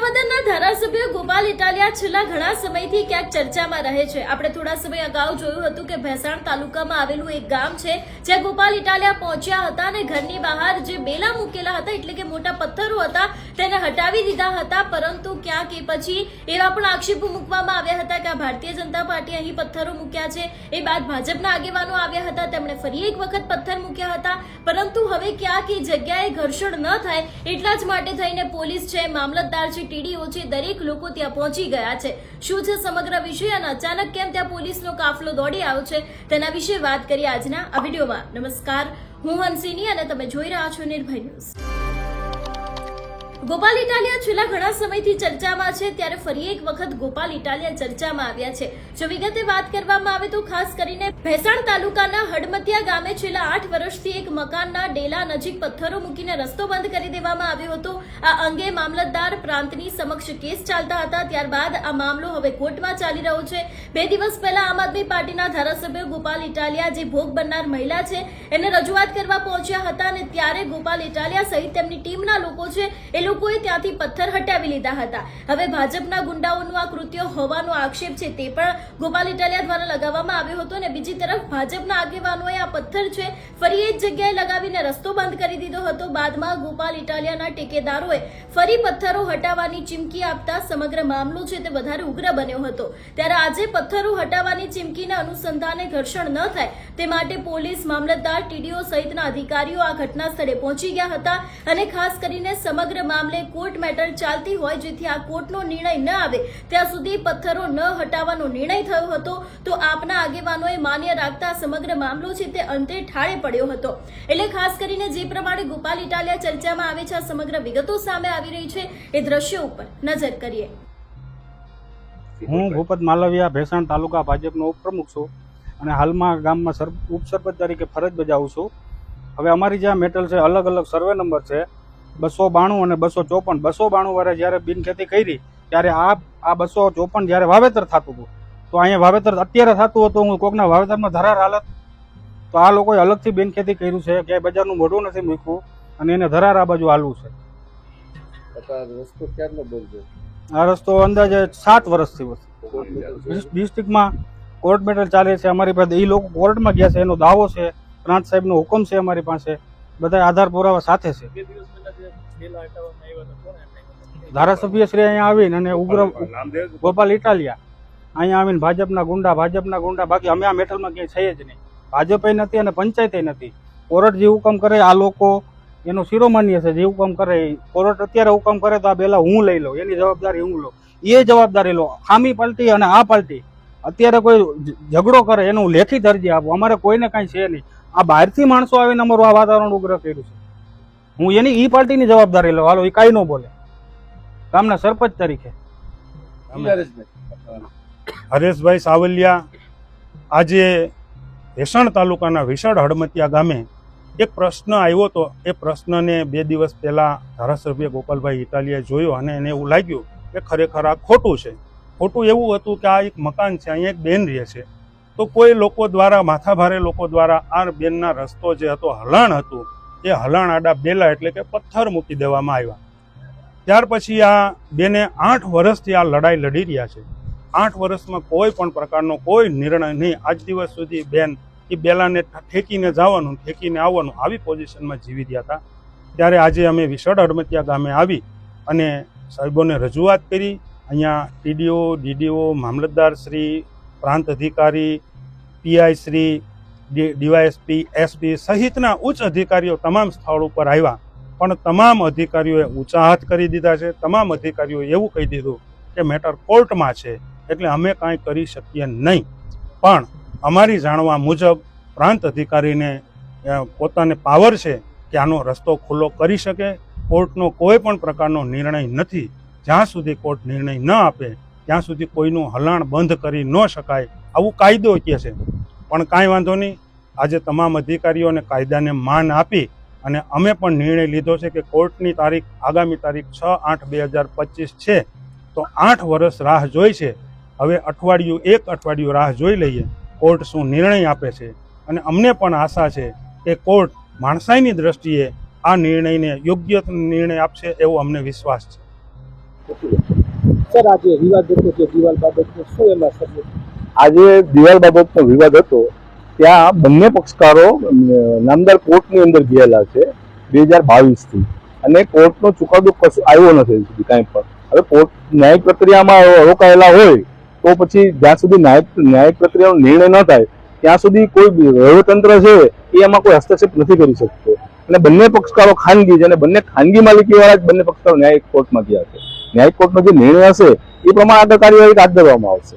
but then Italia છેલ્લા ઘણા સમયથી ક્યાંક ચર્ચામાં રહે છે. આપણે થોડા સમય અગાઉ જોયું હતું કે ભેસાણ તાલુકામાં આવેલું એક ગામ છે, જ્યાં ગોપાલ ઇટાલિયા પહોંચ્યા હતા અને ઘરની બહાર જે બેલા મૂકેલા હતા, એટલે કે મોટા પથ્થરો હતા, તેને હટાવી દીધા હતા. પરંતુ ક્યાંક એ પછી એવા પણ આક્ષેપો મૂકવામાં આવ્યા હતા કે આ ભારતીય જનતા પાર્ટી અહીં પથ્થરો મૂક્યા છે. એ બાદ ભાજપના આગેવાનો આવ્યા હતા, તેમણે ફરી એક વખત પથ્થર મૂક્યા હતા. પરંતુ હવે ક્યાંક એ જગ્યાએ ઘર્ષણ ન થાય એટલા જ માટે થઈને પોલીસ છે, મામલતદાર છે, ટીડીઓ છે દરેક લોકો ત્યાં પહોંચી ગયા છે. શું છે સમગ્ર વિષય અને અચાનક કેમ ત્યાં પોલીસનો કાફલો દોડી આવ્યો છે, તેના વિશે વાત કરીએ આજના આ વિડીયોમાં. નમસ્કાર, હું હંસિની અને તમે જોઈ રહ્યા છો નિર્ભય ન્યૂઝ. ગોપાલ ઇટાલિયા છેલ્લા ઘણા સમયથી ચર્ચામાં છે, ત્યારે ફરી એક વખત ગોપાલ ઇટાલિયા ચર્ચામાં આવ્યા છે. જો વિગતે વાત કરવામાં આવે તો ખાસ કરીને ભેસાણ તાલુકાના હડમતિયા ગામે છેલ્લા આઠ વર્ષથી એક મકાનના ડેલા નજીક પથ્થરો મૂકીને રસ્તો બંધ કરી દેવામાં આવ્યો હતો. આ અંગે મામલતદાર પ્રાંતની સમક્ષ કેસ ચાલતા હતા. ત્યારબાદ આ મામલો હવે કોર્ટમાં ચાલી રહ્યો છે. બે દિવસ પહેલા આમ આદમી પાર્ટીના ધારાસભ્ય ગોપાલ ઇટાલિયા જે ભોગ બનનાર મહિલા છે, એને રજૂઆત કરવા પહોંચ્યા હતા અને ત્યારે ગોપાલ ઇટાલિયા સહિત તેમની ટીમના લોકો છે, એ લોકોએ ત્યાંથી પથ્થર હટાવી લીધા હતા. હવે ભાજપના ગુંડાઓનું આ કૃત્ય હોવાનો આક્ષેપ છે તે પણ ગોપાલ ઇટાલિયા દ્વારા લગાવવામાં આવ્યો હતો અને બીજી તરફ ભાજપના આગેવાનોએ આ પથ્થર છે ફરી એ જ જગ્યાએ લગાવીને રસ્તો બંધ કરી દીધો હતો. બાદમાં ગોપાલ ઇટાલિયાના ટેકેદારોએ ફરી પથ્થરો હટાવવાની ચીમકી આપતા સમગ્ર મામલો છે તે વધારે ઉગ્ર બન્યો હતો. ત્યારે આજે પથ્થરો હટાવવાની ચીમકીના અનુસંધાને ઘર્ષણ ન થાય તે માટે પોલીસ મામલતદાર, ટીડીઓ સહિતના અધિકારીઓ આ ઘટના સ્થળે પહોંચી ગયા હતા અને ખાસ કરીને સમગ્ર મામલે કોર્ટ મેટર ચાલતી હોય જેથી આ કોર્ટનો નિર્ણય ન આવે, ત્યાં સુધી પથ્થરો ન હટાવવાનો નિર્ણય થયો હતો. તો આપના આગેવાનોએ માન્ય રાખતા સમગ્ર મામલો છે તે અંતે ઠાળે પડ્યો હતો. એટલે ખાસ કરીને જે પ્રમાણે ગોપાલ ઇટાલિયા ચર્ચામાં આવે છે, આ સમગ્ર વિગતો સામે આવી રહી છે. એ દ્રશ્યો ઉપર નજર કરીએ. હું ભૂપત માલવિયા, ભેસાણ તાલુકા ભાજપનો ઉપપ્રમુખ છું અને હાલમાં ગામમાં સર, ઉપસરપંચ તરીકે ફરજ બજાવું છું. હવે અમારી જે આ મેટલ છે અલગ અલગ સર્વે નંબર છે બસો બાણું અને બસો ચોપન. બસો બાણું વારે જ્યારે બિનખેતી કરી ત્યારે આ આ બસો ચોપન જ્યારે વાવેતર થતું હતું. તો અહીંયા વાવેતર અત્યારે થતું હતું હું કોકના વાવેતરમાં ધરાર હાલત. તો આ લોકોએ અલગથી બિનખેતી કર્યું છે ક્યાંય બજારનું મોઢું નથી મૂક્યું અને એને ધરાર આ બાજુ હાલવું છે. આ રસ્તો અંદાજે સાત વર્ષથી ડિસ્ટ્રિક્ટમાં કોર્ટ મેટર ચાલે છે અમારી પાસે એ લોકો કોર્ટમાં ગયા છે એનો દાવો છે પ્રાંત સાહેબનો હુકમ છે અમારી પાસે. બધા આધાર પુરાવા સાથે છે. ધારાસભ્ય શ્રી અહીંયા આવીને અને ઉગ્ર ગોપાલ ઇટાલિયા. અહીંયા આવીને ભાજપના ગુંડા ભાજપના ગુંડા બાકી અમે આ મેટલમાં ક્યાંય છે જ નહીં. ભાજપે નથી અને પંચાયતે નથી. કોર્ટ જે હુકમ કરે આ લોકો એનો શિરોમાન્ય છે જે હુકમ કરે. એ કોર્ટ અત્યારે હુકમ કરે તો આ પહેલાં હું લઈ લઉં એની જવાબદારી હું લઉં. એ જવાબદારી લો ખામી પલટી અને આ પલટી. અત્યારે કોઈ ઝઘડો કરે એનું લેખિત અરજી આપો. અમારે કોઈને કાંઈ છે નહીં. આ બહારથી માણસો આવીને અમારું આ વાતાવરણ ઉગ્ર કર્યું છે. હું એની ઈ પાર્ટીની જવાબદારી લઉં. હાલો, એ કાંઈ ન બોલે. ગામના સરપંચ તરીકે. હરેશભાઈ સાવલિયા, આજે ભેસણ તાલુકાના વિશાળ હડમતિયા ગામે એક પ્રશ્ન આવ્યો હતો એ પ્રશ્નને બે દિવસ પહેલાં ધારાસભ્ય ગોપાલભાઈ ઇટાલિયા જોયો અને એને એવું લાગ્યું કે ખરેખર આ ખોટું છે. ખોટું એવું હતું કે આ એક મકાન છે, અહીંયા એક બેન રહે છે. તો કોઈ લોકો દ્વારા, માથાભારે લોકો દ્વારા આ બેનના રસ્તો જે હતો, હલાણ હતું, એ હલાણ આડા બેલા એટલે કે પથ્થર મૂકી દેવામાં આવ્યા. ત્યાર પછી આ બેને આઠ વર્ષથી આ લડાઈ લડી રહ્યા છે. આઠ વર્ષમાં કોઈ પણ પ્રકારનો કોઈ નિર્ણય નહીં. આજ દિવસ સુધી બેન એ બેલાને ઠેકીને જવાનું, ઠેકીને આવવાનું, આવી પોઝિશનમાં જીવી રહ્યા હતા. ત્યારે આજે અમે વિશળ હડમતિયા ગામે આવી અને સાહેબોને રજૂઆત કરી. અહીંયા ટીડીઓ ડીડીઓ મામલતદાર શ્રી, પ્રાંત અધિકારી પીઆઈ શ્રી ડીવાયએસપી, એસપી સહિતના ઉચ્ચ અધિકારીઓ તમામ સ્થળ ઉપર આવ્યા. પણ તમામ અધિકારીઓએ ઊંચા હાથ કરી દીધા છે. તમામ અધિકારીઓએ એવું કહી દીધું કે મેટર કોર્ટમાં છે, એટલે અમે કાંઈ કરી શકીએ નહીં. પણ અમારી જાણવા મુજબ પ્રાંત અધિકારીને પોતાને પાવર છે કે આનો રસ્તો ખુલ્લો કરી શકે. કોર્ટનો કોઈ પણ પ્રકારનો નિર્ણય નથી. જ્યાં સુધી કોર્ટ નિર્ણય ન આપે, ત્યાં સુધી કોઈનું હલાણ બંધ કરી ન શકાય. આવું કાયદો કહે છે. પણ કાંઈ વાંધો નહીં. આજે તમામ અધિકારીઓને કાયદાને માન આપી અને અમે પણ નિર્ણય લીધો છે કે કોર્ટની તારીખ આગામી તારીખ છ આઠ બે હજાર પચીસ છે. તો આઠ વર્ષ રાહ જોઈ છે. હવે અઠવાડિયું એક અઠવાડિયું રાહ જોઈ લઈએ. કોર્ટ શું નિર્ણય આપે છે? અને અમને પણ આશા છે કે કોર્ટ માણસાઈની દ્રષ્ટિએ આ નિર્ણયને યોગ્ય નિર્ણય આપશે એવો અમને વિશ્વાસ છે. સર, આજે વિવાદ જે દિવાલ બાબતનો શું એમાં આજે દિવાલ બાબતનો વિવાદ હતો, ત્યાં બંને પક્ષકારો નામદાર કોર્ટની અંદર ગયેલા છે, બે હજાર બાવીસથી. અને કોર્ટનો ચુકાદો કશું આવ્યો નથી કાંઈ પણ. હવે કોર્ટ ન્યાયિક પ્રક્રિયામાં રોકાયેલા હોય, તો પછી જ્યાં સુધી ન્યાયિક ન્યાયિક પ્રક્રિયાનો નિર્ણય ન થાય, ત્યાં સુધી કોઈ વહીવટતંત્ર છે, એ એમાં કોઈ હસ્તક્ષેપ નથી કરી શકતો. અને બંને પક્ષકારો ખાનગી છે, અને બંને ખાનગી માલિકીવાળા જ બંને પક્ષકારો ન્યાયિક કોર્ટમાં ગયા છે. ન્યાયિક કોર્ટનો જે નિર્ણય હશે, એ પ્રમાણે આગળ કાર્યવાહી હાથ ધરવામાં આવશે.